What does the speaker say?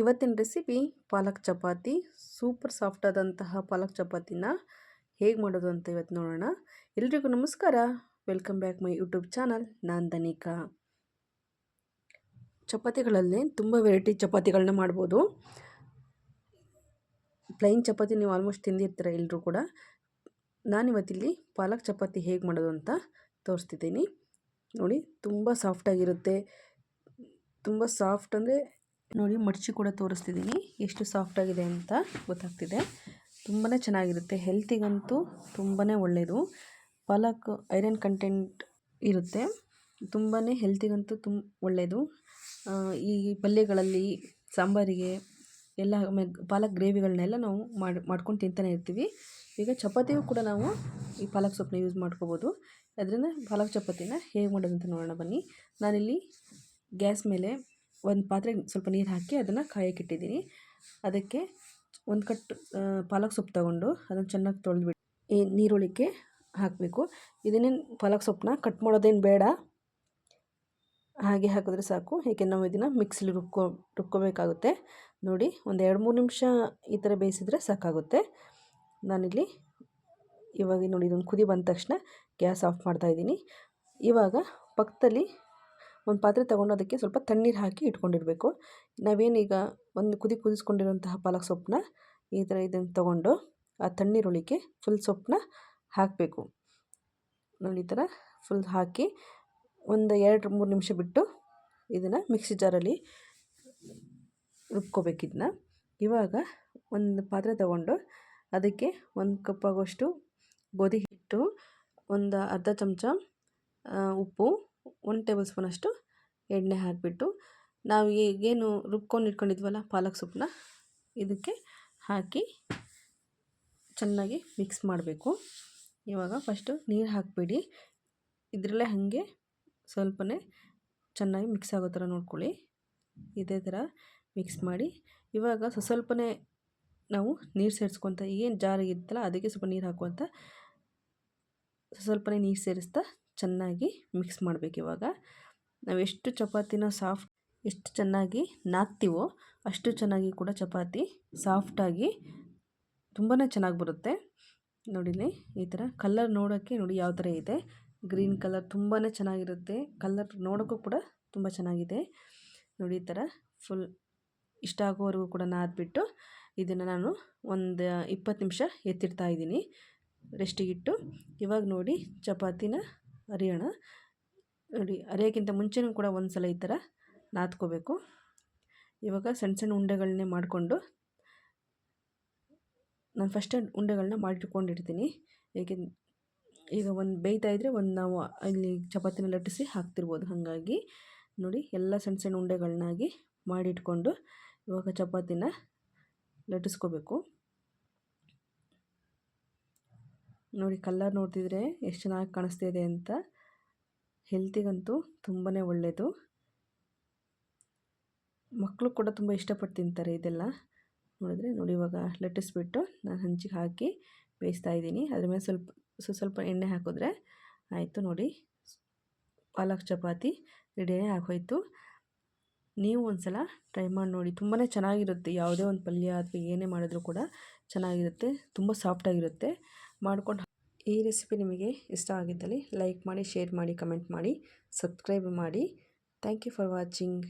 ಇವತ್ತಿನ recipe palak chapati super soft ಆದಂತಹ ಪಾಲಕ್ ಚಪಾತಿನ ಹೇಗೆ ಮಾಡೋದು ಅಂತ ಇವತ್ತು ನೋಡೋಣ. ಎಲ್ರಿಗೂ ನಮಸ್ಕಾರ. Welcome back my YouTube channel ನಾನು ದನಿಕಾ. ಚಪಾತಿಗಳಲ್ಲಿ ತುಂಬ ವೆರೈಟಿ ಚಪಾತಿಗಳನ್ನ ಮಾಡ್ಬೋದು. ಪ್ಲೈನ್ ಚಪಾತಿ ನೀವು ಆಲ್ಮೋಸ್ಟ್ ತಿಂದಿರ್ತೀರ ಎಲ್ಲರೂ ಕೂಡ. ನಾನಿವತ್ತಿಲ್ಲಿ ಪಾಲಕ್ ಚಪಾತಿ ಹೇಗೆ ಮಾಡೋದು ಅಂತ ತೋರಿಸ್ತಿದ್ದೀನಿ. ನೋಡಿ, ತುಂಬ ಸಾಫ್ಟಾಗಿರುತ್ತೆ ತುಂಬ ಸಾಫ್ಟ್ ಅಂದರೆ ನೋಡಿ, ಮಡಚಿ ಕೂಡ ತೋರಿಸ್ತಿದ್ದೀನಿ ಎಷ್ಟು ಸಾಫ್ಟಾಗಿದೆ ಅಂತ ಗೊತ್ತಾಗ್ತಿದೆ. ತುಂಬಾ ಚೆನ್ನಾಗಿರುತ್ತೆ. ಹೆಲ್ತಿಗಂತೂ ತುಂಬಾ ಒಳ್ಳೆಯದು ಪಾಲಕ್, ಐರನ್ ಕಂಟೆಂಟ್ ಇರುತ್ತೆ. ತುಂಬಾ ಹೆಲ್ತಿಗಂತೂ ತುಂಬ ಒಳ್ಳೆಯದು ಈ ಪಲ್ಯಗಳಲ್ಲಿ ಸಾಂಬಾರಿಗೆ ಎಲ್ಲ ಪಾಲಕ್ ಗ್ರೇವಿಗಳನ್ನೆಲ್ಲ ನಾವು ಮಾಡಿ, ಮಾಡ್ಕೊಂಡು ತಿಂತಾನೆ ಇರ್ತೀವಿ. ಈಗ ಚಪಾತಿಯೂ ಕೂಡ ನಾವು ಈ ಪಾಲಕ್ ಸೊಪ್ಪನ್ನ ಯೂಸ್ ಮಾಡ್ಕೋಬೋದು. ಅದರಿಂದ ಪಾಲಕ್ ಚಪಾತಿನ ಹೇಗೆ ಮಾಡೋದಂತ ನೋಡೋಣ ಬನ್ನಿ. ನಾನಿಲ್ಲಿ ಗ್ಯಾಸ್ ಮೇಲೆ ಒಂದು ಪಾತ್ರೆಗೆ ಸ್ವಲ್ಪ ನೀರು ಹಾಕಿ ಅದನ್ನು ಕಾಯಕ್ಕಿಟ್ಟಿದ್ದೀನಿ ಅದಕ್ಕೆ ಒಂದು ಕಟ್ ಪಾಲಕ್ ಸೊಪ್ಪು ತಗೊಂಡು ಅದನ್ನು ಚೆನ್ನಾಗಿ ತೊಳೆದ್ಬಿಟ್ಟು ಈ ನೀರುಳಿಕೆ ಹಾಕಬೇಕು. ಇದನ್ನೇನು ಪಾಲಕ್ ಸೊಪ್ಪನ್ನ ಕಟ್ ಮಾಡೋದೇನು ಬೇಡ. ಹಾಗೆ ಹಾಕಿದ್ರೆ ಸಾಕು. ಏಕೆ ನಾವು ಇದನ್ನು ಮಿಕ್ಸಿಲಿ ರುಬ್ಕೊ, ರುಬ್ಕೋಬೇಕಾಗುತ್ತೆ. ನೋಡಿ, ಒಂದು ಎರಡು ಮೂರು ನಿಮಿಷ ಈ ಥರ ಬೇಯಿಸಿದ್ರೆ ಸಾಕಾಗುತ್ತೆ. ನಾನಿಲ್ಲಿ ಇವಾಗ ನೋಡಿ, ಇದೊಂದು ಕುದಿ ಬಂದ ತಕ್ಷಣ ಗ್ಯಾಸ್ ಆಫ್ ಮಾಡ್ತಾಯಿದ್ದೀನಿ ಇವಾಗ ಪಕ್ಕದಲ್ಲಿ ಒಂದು ಪಾತ್ರೆ ತೊಗೊಂಡು ಅದಕ್ಕೆ ಸ್ವಲ್ಪ ತಣ್ಣೀರು ಹಾಕಿ ಇಟ್ಕೊಂಡಿರಬೇಕು. ನಾವೇನೀಗ ಒಂದು ಕುದಿ ಕುದಿಸ್ಕೊಂಡಿರುವಂತಹ ಪಾಲಕ್ ಸೊಪ್ಪನ್ನ ಈ ಥರ ಇದನ್ನು ತೊಗೊಂಡು ಆ ತಣ್ಣೀರೊಳಗೆ ಫುಲ್ ಸೊಪ್ಪನ್ನ ಹಾಕಬೇಕು. ನೋಡಿ ಈ ಥರ ಫುಲ್ ಹಾಕಿ ಒಂದು ಎರಡು ಮೂರು ನಿಮಿಷ ಬಿಟ್ಟು ಇದನ್ನು ಮಿಕ್ಸಿ ಜಾರಲ್ಲಿ ರುಬ್ಕೋಬೇಕಿದನ್ನ ಇವಾಗ ಒಂದು ಪಾತ್ರೆ ತಗೊಂಡು ಅದಕ್ಕೆ ಒಂದು ಕಪ್ ಆಗೋಷ್ಟು ಗೋಧಿ ಹಿಟ್ಟು, ಒಂದು ಅರ್ಧ ಚಮಚ ಉಪ್ಪು ಒಂದು ಟೇಬಲ್ ಸ್ಪೂನಷ್ಟು ಎಣ್ಣೆ ಹಾಕಿಬಿಟ್ಟು ನಾವು ಈಗೇನು ರುಬ್ಕೊಂಡು ಇಟ್ಕೊಂಡಿದ್ವಲ್ಲ ಪಾಲಕ್ ಸೊಪ್ಪನ್ನ ಇದಕ್ಕೆ ಹಾಕಿ ಚೆನ್ನಾಗಿ ಮಿಕ್ಸ್ ಮಾಡಬೇಕು. ಇವಾಗ ಫಸ್ಟು ನೀರು ಹಾಕಿಬಿಡಿ. ಇದರಲ್ಲೇ ಹಾಗೆ ಸ್ವಲ್ಪನೇ ಚೆನ್ನಾಗಿ ಮಿಕ್ಸ್ ಆಗೋ ಥರ ನೋಡ್ಕೊಳ್ಳಿ. ಇದೇ ಥರ ಮಿಕ್ಸ್ ಮಾಡಿ. ಇವಾಗ ಸ್ವಲ್ಪನೇ ನಾವು ನೀರು ಸೇರಿಸ್ಕೊತ ಏನು ಜಾರಿಗೆ ಇತ್ತಲ್ಲ ಅದಕ್ಕೆ ಸ್ವಲ್ಪ ನೀರು ಹಾಕುವಂಥ ಸ್ವಲ್ಪನೇ ನೀರು ಸೇರಿಸ್ತಾ ಚೆನ್ನಾಗಿ ಮಿಕ್ಸ್ ಮಾಡಬೇಕು ಇವಾಗ. ನಾವು ಎಷ್ಟು ಚಪಾತಿನ ಸಾಫ್ಟ್, ಎಷ್ಟು ಚೆನ್ನಾಗಿ ನಾದ್ತೀವೋ ಅಷ್ಟು ಚೆನ್ನಾಗಿ ಕೂಡ ಚಪಾತಿ ಸಾಫ್ಟಾಗಿ ತುಂಬಾ ಚೆನ್ನಾಗಿ ಬರುತ್ತೆ. ನೋಡಿಲಿ ಈ ಥರ ಕಲ್ಲರ್ ನೋಡೋಕ್ಕೆ ನೋಡಿ ಯಾವ ಥರ ಇದೆ. ಗ್ರೀನ್ ಕಲರ್ ತುಂಬಾ ಚೆನ್ನಾಗಿರುತ್ತೆ. ಕಲ್ಲರ್ ನೋಡೋಕ್ಕೂ ಕೂಡ ತುಂಬ ಚೆನ್ನಾಗಿದೆ. ನೋಡಿ ಈ ಥರ ಫುಲ್ ಇಷ್ಟ ಆಗೋವರೆಗೂ ಕೂಡ ನಾದ್ಬಿಟ್ಟು ಇದನ್ನು ನಾನು ಒಂದು ಇಪ್ಪತ್ತು ನಿಮಿಷ ಎತ್ತಿಡ್ತಾ ಇದ್ದೀನಿ. ರೆಸ್ಟಿಗಿಟ್ಟು ಇವಾಗ ನೋಡಿ ಚಪಾತಿನ ಅರಿಯೋಣ. ನೋಡಿ, ಅರಿಯೋಕ್ಕಿಂತ ಮುಂಚೆನೂ ಕೂಡ ಒಂದು ಸಲ ಈ ಥರ ನಾದ್ಕೋಬೇಕು. ಇವಾಗ ಸಣ್ಣ ಸಣ್ಣ ಉಂಡೆಗಳನ್ನೇ ಮಾಡಿಕೊಂಡು ನಾನು ಫಸ್ಟ್ ಉಂಡೆಗಳನ್ನ ಮಾಡಿಟ್ಕೊಂಡಿರ್ತೀನಿ. ಏಕೆ ಈಗ ಒಂದು ಬೇಯ್ತಾ ಇದ್ದರೆ ಒಂದು ನಾವು ಅಲ್ಲಿ ಚಪಾತಿನ ಲಟ್ಟಿಸಿ ಹಾಕ್ತಿರ್ಬೋದು ಹಾಗಾಗಿ. ನೋಡಿ, ಎಲ್ಲ ಸಣ್ಣ ಸಣ್ಣ ಉಂಡೆಗಳನ್ನಾಗಿ ಮಾಡಿಟ್ಕೊಂಡು ಇವಾಗ ಚಪಾತಿನ ಲಟ್ಟಿಸ್ಕೋಬೇಕು. ನೋಡಿ ಕಲ್ಲರ್ ನೋಡ್ತಿದ್ರೆ ಎಷ್ಟು ಚೆನ್ನಾಗಿ ಕಾಣಿಸ್ತಿದೆ ಅಂತ. ಹೆಲ್ತಿಗಂತೂ ತುಂಬಾ ಒಳ್ಳೆಯದು ಮಕ್ಕಳು ಕೂಡ ತುಂಬ ಇಷ್ಟಪಟ್ಟು ತಿಂತಾರೆ ಇದೆಲ್ಲ. ನೋಡಿದ್ರೆ ನೋಡಿ ಇವಾಗ ಲಟ್ಟಿಸ್ಬಿಟ್ಟು ನಾನು ಹಂಚಿಗೆ ಹಾಕಿ ಬೇಯಿಸ್ತಾ ಇದ್ದೀನಿ. ಅದ್ರ ಮೇಲೆ ಸ್ವಲ್ಪ ಸ್ವಲ್ಪ ಎಣ್ಣೆ ಹಾಕಿದ್ರೆ ಆಯಿತು ನೋಡಿ. ಪಾಲಕ್ ಚಪಾತಿ ರೆಡಿಯೇ ಆಗೋಯ್ತು. ನೀವು ಒಂದು ಸಲ ಟ್ರೈ ಮಾಡಿ ನೋಡಿ. ತುಂಬಾ ಚೆನ್ನಾಗಿರುತ್ತೆ. ಯಾವುದೇ ಒಂದು ಪಲ್ಯ ಅಥವಾ ಏನೇ ಮಾಡಿದ್ರೂ ಕೂಡ ಚೆನ್ನಾಗಿರುತ್ತೆ. ತುಂಬ ಸಾಫ್ಟಾಗಿರುತ್ತೆ ಮಾಡ್ಕೊಂಡು ಈ ರೆಸಿಪಿ ನಿಮಗೆ ಇಷ್ಟ ಆಗಿದ್ದಲ್ಲಿ ಲೈಕ್ ಮಾಡಿ, ಶೇರ್ ಮಾಡಿ, ಕಮೆಂಟ್ ಮಾಡಿ, ಸಬ್ಸ್ಕ್ರೈಬ್ ಮಾಡಿ. Thank you for watching.